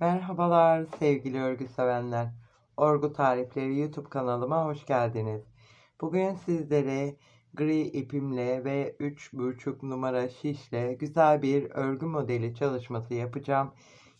Merhabalar sevgili örgü sevenler. Örgü Tarifleri YouTube kanalıma hoş geldiniz. Bugün sizlere gri ipimle ve 3,5 numara şişle güzel bir örgü modeli çalışması yapacağım.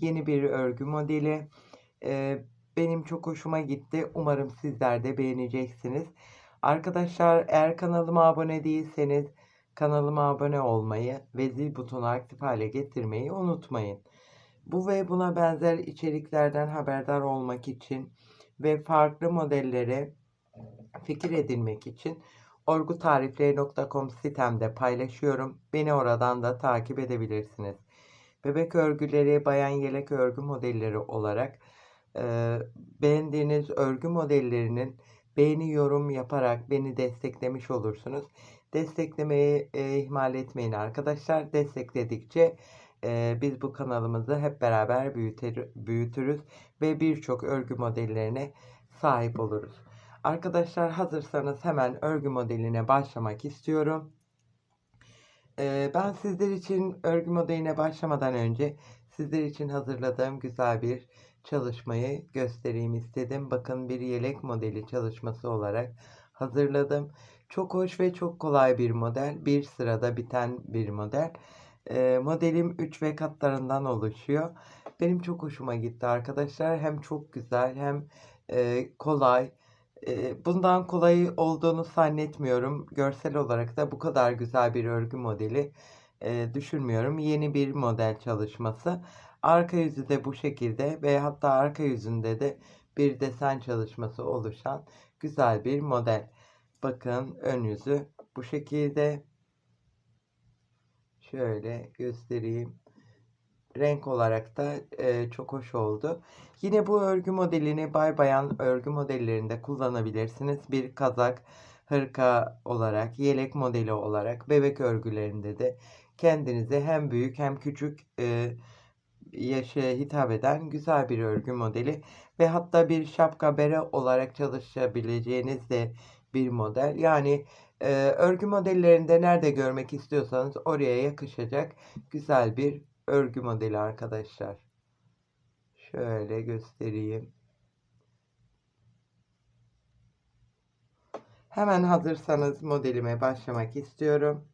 Yeni bir örgü modeli. Ee, benim çok hoşuma gitti. Umarım sizler de beğeneceksiniz. Arkadaşlar eğer kanalıma abone değilseniz kanalıma abone olmayı ve zil butonu aktif hale getirmeyi unutmayın. Bu ve buna benzer içeriklerden haberdar olmak için ve farklı modellere fikir edinmek için orgutarifleri.com sitemde paylaşıyorum. Beni oradan da takip edebilirsiniz. Bebek örgüleri, bayan yelek örgü modelleri olarak e, beğendiğiniz örgü modellerinin beğeni yorum yaparak beni desteklemiş olursunuz. Desteklemeyi e, ihmal etmeyin arkadaşlar. Destekledikçe biz bu kanalımızı hep beraber büyütür, büyütürüz ve birçok örgü modellerine sahip oluruz. Arkadaşlar hazırsanız hemen örgü modeline başlamak istiyorum. Ben sizler için örgü modeline başlamadan önce sizler için hazırladığım güzel bir çalışmayı göstereyim istedim. Bakın bir yelek modeli çalışması olarak hazırladım. Çok hoş ve çok kolay bir model. Bir sırada biten bir model. E, modelim 3 ve katlarından oluşuyor. Benim çok hoşuma gitti arkadaşlar. Hem çok güzel hem e, kolay. Bundan kolay olduğunu zannetmiyorum. Görsel olarak da bu kadar güzel bir örgü modeli e, düşünmüyorum. Yeni bir model çalışması. Arka yüzü de bu şekilde ve hatta arka yüzünde de bir desen çalışması oluşan güzel bir model. Bakın ön yüzü bu şekilde. Şöyle göstereyim. Renk olarak da e, çok hoş oldu. Yine bu örgü modelini bay bayan örgü modellerinde kullanabilirsiniz. Bir kazak, hırka olarak, yelek modeli olarak, bebek örgülerinde de kendinize hem büyük hem küçük e, yaşa hitap eden güzel bir örgü modeli ve hatta bir şapka bere olarak çalışabileceğiniz de bir model. Yani e, örgü modellerinde nerede görmek istiyorsanız oraya yakışacak güzel bir örgü modeli arkadaşlar. Şöyle göstereyim. Hemen hazırsanız modelime başlamak istiyorum.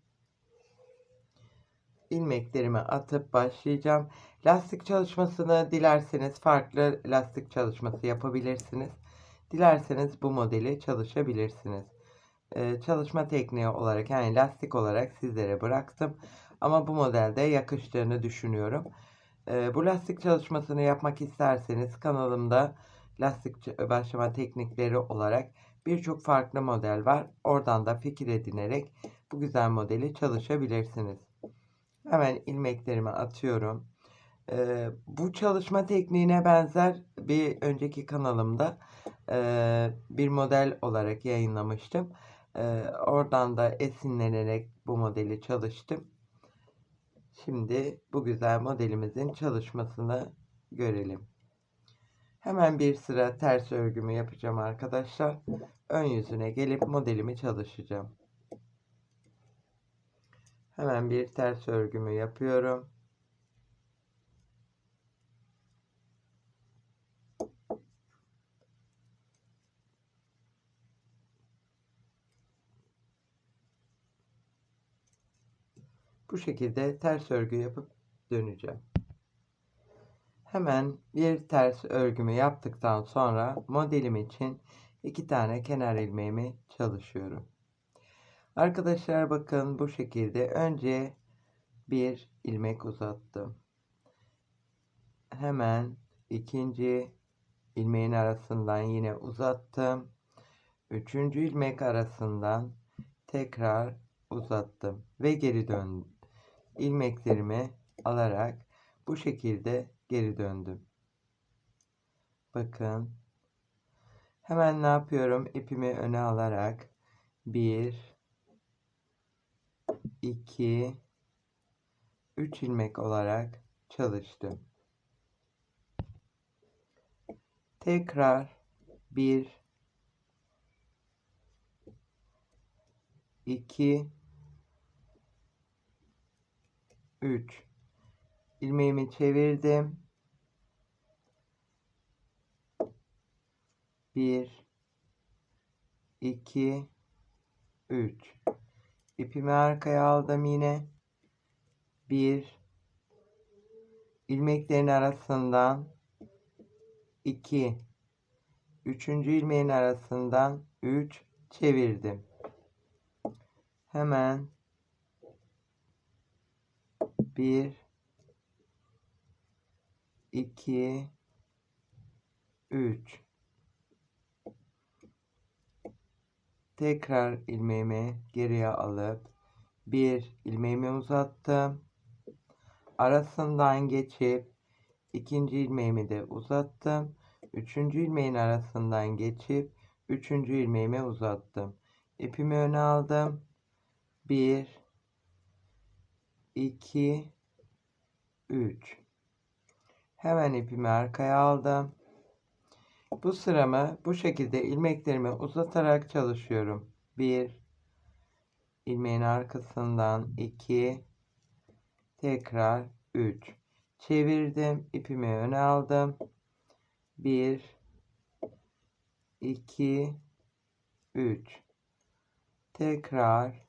İlmeklerimi atıp başlayacağım. Lastik çalışmasını dilerseniz farklı lastik çalışması yapabilirsiniz. Dilerseniz bu modeli çalışabilirsiniz. Ee, çalışma tekniği olarak yani lastik olarak sizlere bıraktım. Ama bu modelde yakıştığını düşünüyorum. Ee, bu lastik çalışmasını yapmak isterseniz kanalımda lastik başlama teknikleri olarak birçok farklı model var. Oradan da fikir edinerek bu güzel modeli çalışabilirsiniz. Hemen ilmeklerimi atıyorum. Ee, bu çalışma tekniğine benzer bir önceki kanalımda e, bir model olarak yayınlamıştım. E, oradan da esinlenerek bu modeli çalıştım. Şimdi bu güzel modelimizin çalışmasını görelim. Hemen bir sıra ters örgümü yapacağım arkadaşlar. Ön yüzüne gelip modelimi çalışacağım. Hemen bir ters örgümü yapıyorum. Bu şekilde ters örgü yapıp döneceğim. Hemen bir ters örgümü yaptıktan sonra modelim için iki tane kenar ilmeğimi çalışıyorum. Arkadaşlar bakın bu şekilde önce bir ilmek uzattım. Hemen ikinci ilmeğin arasından yine uzattım. Üçüncü ilmek arasından tekrar uzattım ve geri döndüm ilmeklerimi alarak bu şekilde geri döndüm. Bakın. Hemen ne yapıyorum? İpimi öne alarak 1 2 3 ilmek olarak çalıştım. Tekrar 1 2 3 ilmeğimi çevirdim. 1 2 3 ipimi arkaya aldım yine. 1 ilmeklerin arasından. 2 3. ilmeğin arasından 3 çevirdim. Hemen 1 2 3 tekrar ilmeğimi geriye alıp bir ilmeğimi uzattım. Arasından geçip ikinci ilmeğimi de uzattım. Üçüncü ilmeğin arasından geçip üçüncü ilmeğimi uzattım. İpimi öne aldım. 1 2 3 hemen ipimi arkaya aldım. Bu sıramı bu şekilde ilmeklerimi uzatarak çalışıyorum. 1 ilmeğin arkasından 2 tekrar 3 çevirdim ipimi öne aldım. 1 2 3 tekrar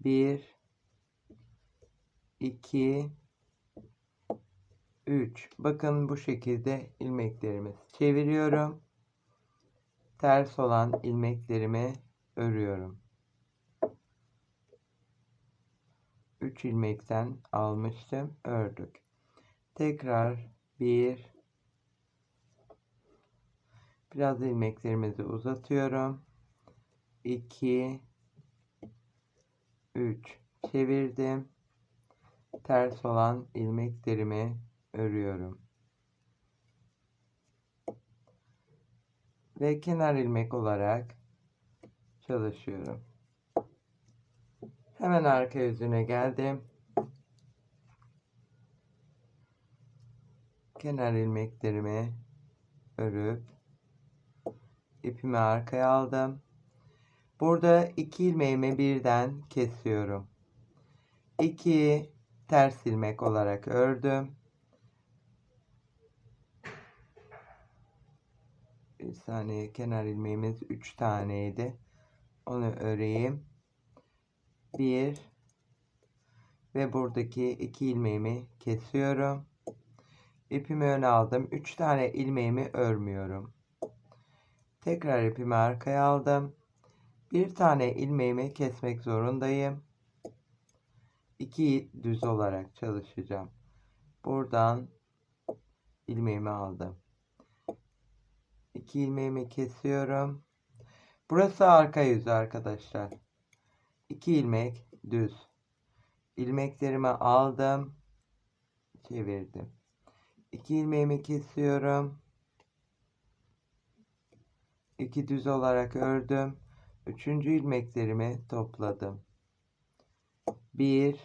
1 2 3 bakın bu şekilde ilmeklerimiz çeviriyorum. Ters olan ilmeklerimi örüyorum. 3 ilmekten almıştım ördük. Tekrar 1 biraz ilmeklerimizi uzatıyorum. 2 3 çevirdim ters olan ilmeklerimi örüyorum. Ve kenar ilmek olarak çalışıyorum. Hemen arka yüzüne geldim. Kenar ilmeklerimi örüp ipimi arkaya aldım. Burada iki ilmeğimi birden kesiyorum. 2 ters ilmek olarak ördüm. bir saniye kenar ilmeğimiz 3 taneydi. Onu öreyim. 1 ve buradaki 2 ilmeğimi kesiyorum. İpimi öne aldım. 3 tane ilmeğimi örmüyorum. Tekrar ipimi arkaya aldım. Bir tane ilmeğimi kesmek zorundayım. 2 düz olarak çalışacağım. Buradan ilmeğimi aldım. 2 ilmeğimi kesiyorum. Burası arka yüzü arkadaşlar. 2 ilmek düz. İlmeklerimi aldım. Çevirdim. 2 ilmeğimi kesiyorum. 2 düz olarak ördüm. Üçüncü ilmeklerimi topladım. 1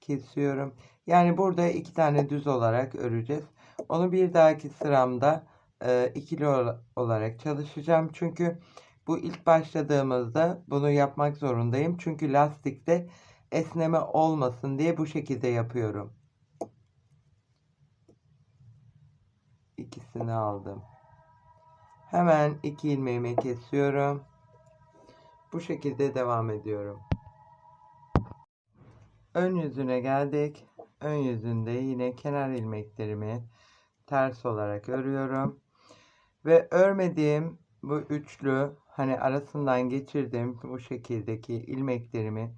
kesiyorum. Yani burada iki tane düz olarak öreceğiz. Onu bir dahaki sıramda e, ikili olarak çalışacağım. Çünkü bu ilk başladığımızda bunu yapmak zorundayım. Çünkü lastikte esneme olmasın diye bu şekilde yapıyorum. İkisini aldım. Hemen iki ilmeğimi kesiyorum. Bu şekilde devam ediyorum. Ön yüzüne geldik. Ön yüzünde yine kenar ilmeklerimi ters olarak örüyorum. Ve örmediğim bu üçlü hani arasından geçirdiğim bu şekildeki ilmeklerimi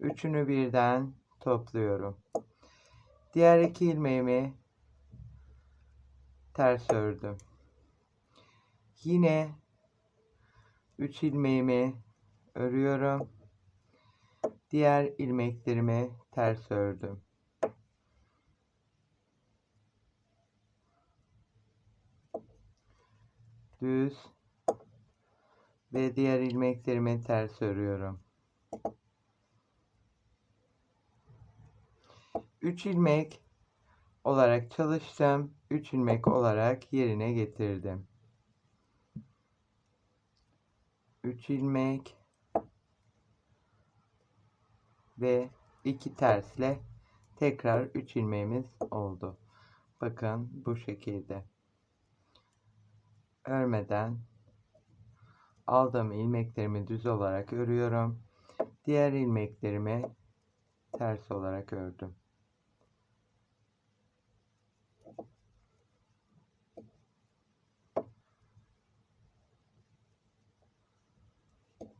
üçünü birden topluyorum. Diğer iki ilmeğimi ters ördüm. Yine 3 ilmeğimi örüyorum. Diğer ilmeklerimi ters ördüm. düz ve diğer ilmeklerimi ters örüyorum. 3 ilmek olarak çalıştım. 3 ilmek olarak yerine getirdim. 3 ilmek ve 2 tersle tekrar 3 ilmeğimiz oldu. Bakın bu şekilde. örmeden aldığım ilmeklerimi düz olarak örüyorum. Diğer ilmeklerimi ters olarak ördüm.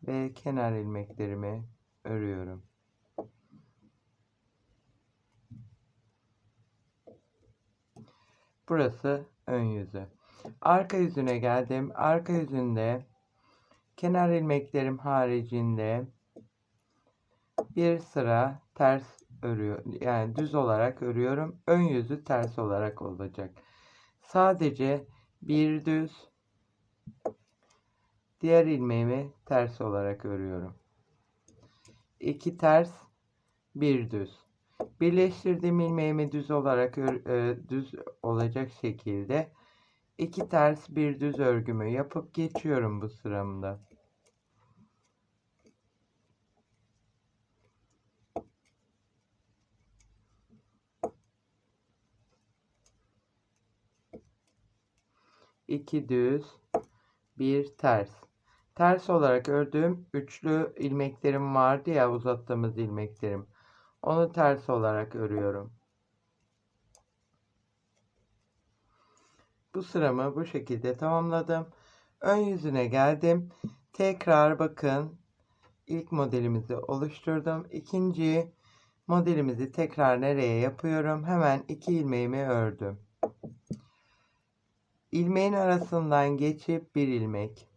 Ve kenar ilmeklerimi örüyorum. Burası ön yüzü. Arka yüzüne geldim. Arka yüzünde kenar ilmeklerim haricinde bir sıra ters örüyor. Yani düz olarak örüyorum. Ön yüzü ters olarak olacak. Sadece bir düz diğer ilmeğimi ters olarak örüyorum. İki ters, bir düz. Birleştirdiğim ilmeğimi düz olarak e, düz olacak şekilde iki ters bir düz örgümü yapıp geçiyorum bu sıramda. iki düz, bir ters. Ters olarak ördüğüm üçlü ilmeklerim vardı ya uzattığımız ilmeklerim. Onu ters olarak örüyorum. Bu sıramı bu şekilde tamamladım. Ön yüzüne geldim. Tekrar bakın ilk modelimizi oluşturdum. İkinci modelimizi tekrar nereye yapıyorum? Hemen iki ilmeğimi ördüm. İlmeğin arasından geçip bir ilmek.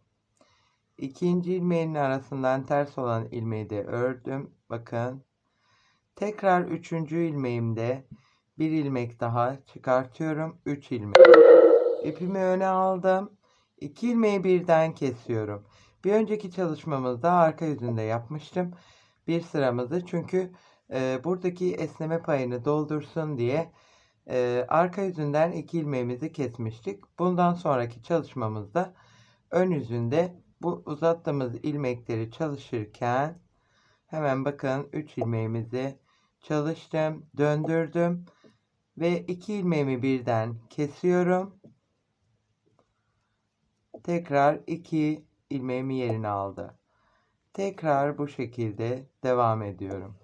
İkinci ilmeğin arasından ters olan ilmeği de ördüm. Bakın. Tekrar üçüncü ilmeğimde bir ilmek daha çıkartıyorum. Üç ilmek. İpimi öne aldım. İki ilmeği birden kesiyorum. Bir önceki çalışmamızda arka yüzünde yapmıştım. Bir sıramızı çünkü e, buradaki esneme payını doldursun diye e, arka yüzünden iki ilmeğimizi kesmiştik. Bundan sonraki çalışmamızda ön yüzünde bu uzattığımız ilmekleri çalışırken hemen bakın 3 ilmeğimizi çalıştım, döndürdüm ve 2 ilmeğimi birden kesiyorum. Tekrar 2 ilmeğimi yerine aldı. Tekrar bu şekilde devam ediyorum.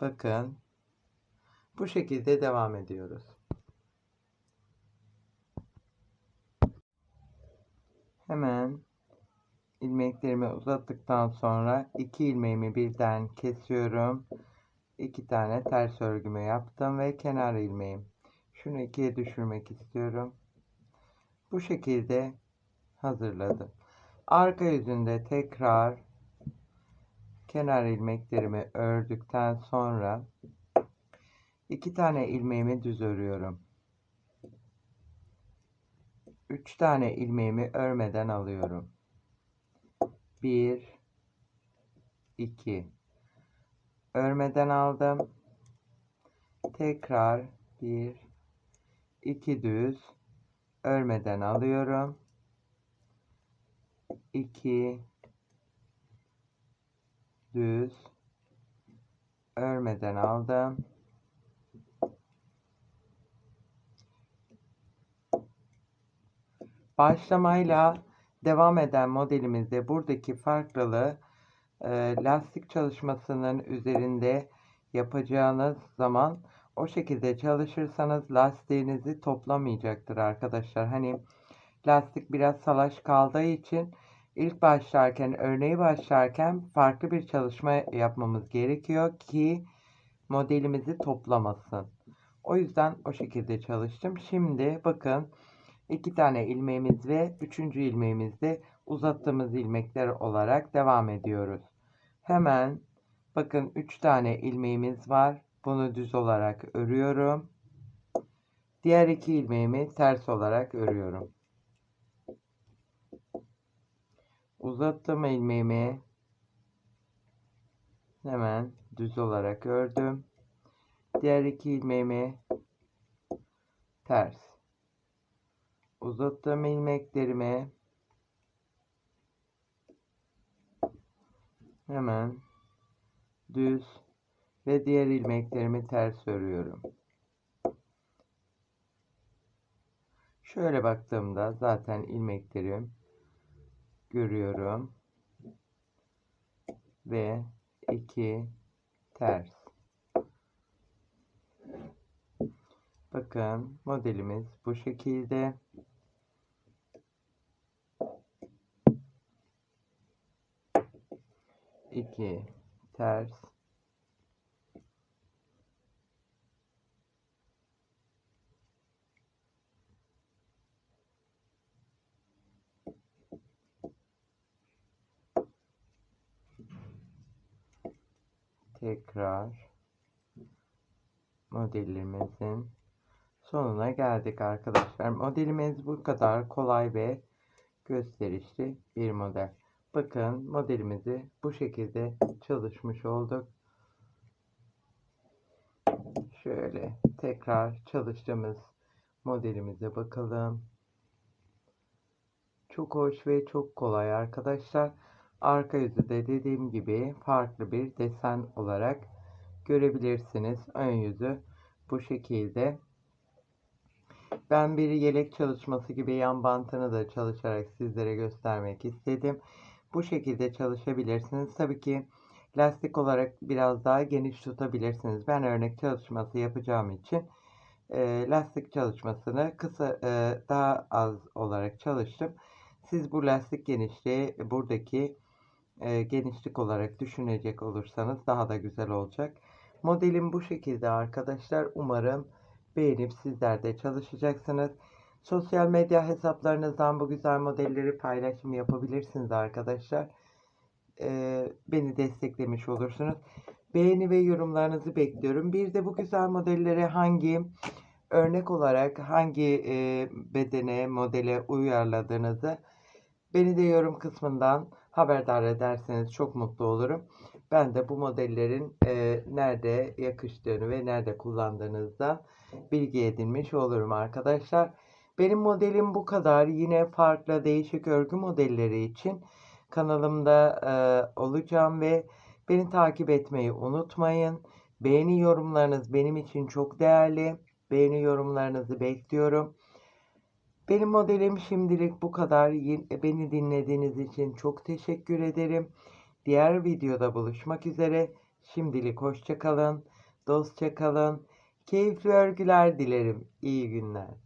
Bakın bu şekilde devam ediyoruz. Hemen ilmeklerimi uzattıktan sonra iki ilmeğimi birden kesiyorum. İki tane ters örgümü yaptım ve kenar ilmeğim. Şunu ikiye düşürmek istiyorum. Bu şekilde hazırladım. Arka yüzünde tekrar kenar ilmeklerimi ördükten sonra iki tane ilmeğimi düz örüyorum. 3 tane ilmeğimi örmeden alıyorum. 1 2 örmeden aldım. Tekrar 1 2 düz örmeden alıyorum. 2 düz örmeden aldım. Başlamayla devam eden modelimizde buradaki farklılığı lastik çalışmasının üzerinde yapacağınız zaman o şekilde çalışırsanız lastiğinizi toplamayacaktır arkadaşlar. Hani lastik biraz salaş kaldığı için ilk başlarken örneği başlarken farklı bir çalışma yapmamız gerekiyor ki modelimizi toplamasın. O yüzden o şekilde çalıştım. Şimdi bakın iki tane ilmeğimiz ve üçüncü ilmeğimizde uzattığımız ilmekler olarak devam ediyoruz. Hemen bakın üç tane ilmeğimiz var. Bunu düz olarak örüyorum. Diğer iki ilmeğimi ters olarak örüyorum. Uzattım ilmeğimi hemen düz olarak ördüm. Diğer iki ilmeğimi ters uzattığım ilmeklerimi hemen düz ve diğer ilmeklerimi ters örüyorum. Şöyle baktığımda zaten ilmeklerim görüyorum. Ve iki ters. Bakın modelimiz bu şekilde. İki ters. Tekrar modelimizin sonuna geldik arkadaşlar. Modelimiz bu kadar kolay ve gösterişli bir model. Bakın modelimizi bu şekilde çalışmış olduk. Şöyle tekrar çalıştığımız modelimize bakalım. Çok hoş ve çok kolay arkadaşlar. Arka yüzü de dediğim gibi farklı bir desen olarak görebilirsiniz. Ön yüzü bu şekilde. Ben bir yelek çalışması gibi yan bantını da çalışarak sizlere göstermek istedim. Bu şekilde çalışabilirsiniz. Tabii ki lastik olarak biraz daha geniş tutabilirsiniz. Ben örnek çalışması yapacağım için e, lastik çalışmasını kısa e, daha az olarak çalıştım. Siz bu lastik genişliği buradaki e, genişlik olarak düşünecek olursanız daha da güzel olacak. Modelim bu şekilde arkadaşlar. Umarım beğenip sizler de çalışacaksınız. Sosyal medya hesaplarınızdan bu güzel modelleri paylaşım yapabilirsiniz arkadaşlar. E, beni desteklemiş olursunuz. Beğeni ve yorumlarınızı bekliyorum. Bir de bu güzel modelleri hangi örnek olarak hangi e, bedene, modele uyarladığınızı beni de yorum kısmından haberdar ederseniz çok mutlu olurum. Ben de bu modellerin e, nerede yakıştığını ve nerede kullandığınızda bilgi edinmiş olurum arkadaşlar. Benim modelim bu kadar. Yine farklı değişik örgü modelleri için kanalımda e, olacağım ve beni takip etmeyi unutmayın. Beğeni yorumlarınız benim için çok değerli. Beğeni yorumlarınızı bekliyorum. Benim modelim şimdilik bu kadar. Beni dinlediğiniz için çok teşekkür ederim. Diğer videoda buluşmak üzere. Şimdilik hoşçakalın. Dostça kalın. Keyifli örgüler dilerim. İyi günler.